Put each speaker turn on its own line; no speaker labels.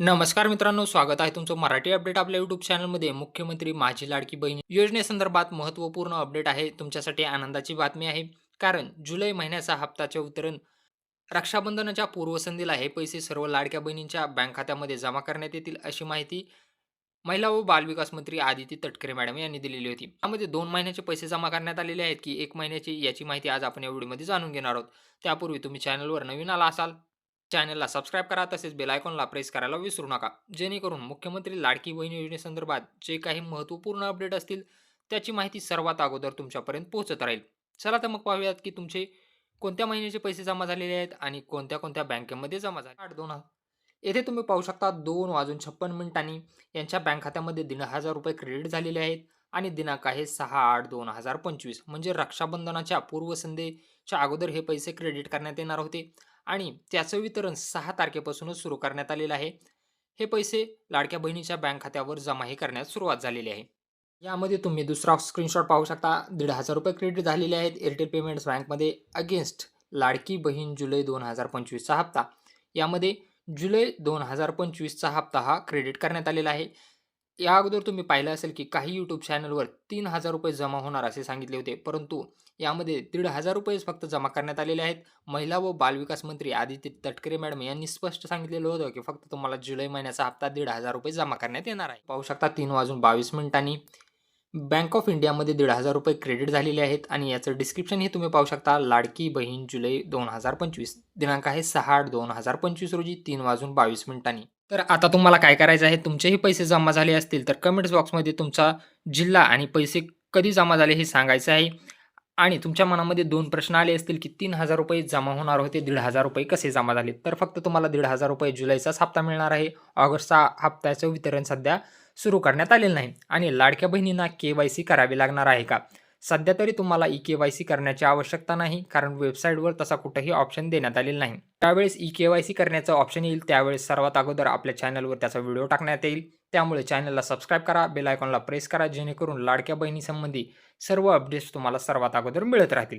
नमस्कार मित्रांनो स्वागत आहे तुमचं मराठी अपडेट आपल्या यूट्यूब चॅनलमध्ये मुख्यमंत्री माझी लाडकी बहीण योजनेसंदर्भात महत्त्वपूर्ण अपडेट आहे. तुमच्यासाठी आनंदाची बातमी आहे. कारण जुलै महिन्याचा हप्ताचे वितरण रक्षाबंधनाच्या पूर्वसंधीला हे पैसे सर्व लाडक्या बहिणींच्या बँक खात्यामध्ये जमा करण्यात येतील अशी माहिती महिला व बालविकास मंत्री आदिती तटकरे मॅडम यांनी दिलेली होती. यामध्ये दोन महिन्याचे पैसे जमा करण्यात आलेले आहेत की एक महिन्याची याची माहिती आज आपण या व्हिडिओमध्ये जाणून घेणार आहोत. त्यापूर्वी तुम्ही चॅनलवर नवीन आला असाल चॅनलला सबस्क्राईब करा तसेच बेलायकॉनला प्रेस करायला विसरू नका. जेणेकरून मुख्यमंत्री लाडकी बहीण योजनेसंदर्भात जे काही महत्त्वपूर्ण अपडेट असतील त्याची माहिती सर्वात अगोदर तुमच्यापर्यंत पोहोचत राहील. चला तर मग पाहूयात की तुमचे कोणत्या महिन्याचे पैसे जमा झालेले आहेत आणि कोणत्या कोणत्या बँकेमध्ये जमा झाले? आठ दोन येथे तुम्ही पाहू शकता दोन वाजून छप्पन मिनिटांनी यांच्या बँक खात्यामध्ये दीड हजार रुपये क्रेडिट झालेले आहेत. आणि दिनांक आहे सहा आठ दोन हजार पंचवीस. म्हणजे रक्षाबंधनाच्या पूर्वसंध्येच्या अगोदर हे पैसे क्रेडिट करण्यात येणार होते. आणि त्याचं वितरण सहा तारखेपासूनच सुरू करण्यात आलेलं आहे. हे पैसे लाडक्या बहिणीच्या बँक खात्यावर जमाही करण्यास सुरुवात झालेली आहे. यामध्ये तुम्ही दुसरा स्क्रीनशॉट पाहू शकता. दीड हजार रुपये क्रेडिट झालेले आहेत. एअरटेल पेमेंट्स बँकमध्ये अगेन्स्ट लाडकी बहीण जुलै दोन हजार पंचवीसचा हप्ता. यामध्ये जुलै दोन हजार पंचवीसचा हप्ता हा क्रेडिट करण्यात आलेला आहे. या अगोदर तुम्ही पाहिलं असेल की काही यूट्यूब चॅनलवर तीन हजार रुपये जमा होणार असे सांगितले होते. परंतु यामध्ये दीड हजार रुपयेच फक्त जमा करण्यात आलेले आहेत. महिला व बालविकास मंत्री आदित्य तटकरे मॅडम यांनी स्पष्ट सांगितलेलं होतं की फक्त तुम्हाला जुलै महिन्याचा हप्ता दीड हजार रुपये जमा करण्यात येणार आहे. पाहू शकता तीन वाजून बावीस मिनिटांनी बँक ऑफ इंडियामध्ये दीड हजार रुपये क्रेडिट झालेले आहेत आणि याचं डिस्क्रिप्शन हे तुम्ही पाहू शकता. लाडकी बहीण जुलै दोन हजार पंचवीस दिनांक आहे सहा आठ दोन हजार पंचवीस रोजी तीन वाजून बावीस मिनिटांनी. तर आता तुम्हाला काय करायचं आहे? तुमचेही पैसे जमा झाले असतील तर कमेंट्स बॉक्समध्ये तुमचा जिल्हा आणि पैसे कधी जमा झाले हे सांगायचं आहे. आणि तुमच्या मनामध्ये दोन प्रश्न आले असतील की तीन हजार रुपये जमा होणार होते दीड हजार रुपये कसे जमा झाले? तर फक्त तुम्हाला दीड हजार रुपये जुलैचाच हप्ता मिळणार आहे. ऑगस्टचा हप्त्याचं वितरण सध्या सुरू करण्यात आलेलं नाही. आणि लाडक्या बहिणींना के वाय सी करावी लागणार आहे का? सध्या तरी तुम्हाला ई के वाय सी करण्याची आवश्यकता नाही कारण वेबसाईटवर तसा कुठंही ऑप्शन देण्यात आलेला नाही. त्यावेळेस ई के वाय सी करण्याचं ऑप्शन येईल त्यावेळेस सर्वात अगोदर आपल्या चॅनलवर त्याचा व्हिडिओ टाकण्यात येईल. त्यामुळे चॅनलला सबस्क्राईब करा बेल आयकॉनला प्रेस करा जेणेकरून लाडक्या बहिणीसंबंधी सर्व अपडेट्स तुम्हाला सर्वात अगोदर मिळत राहतील.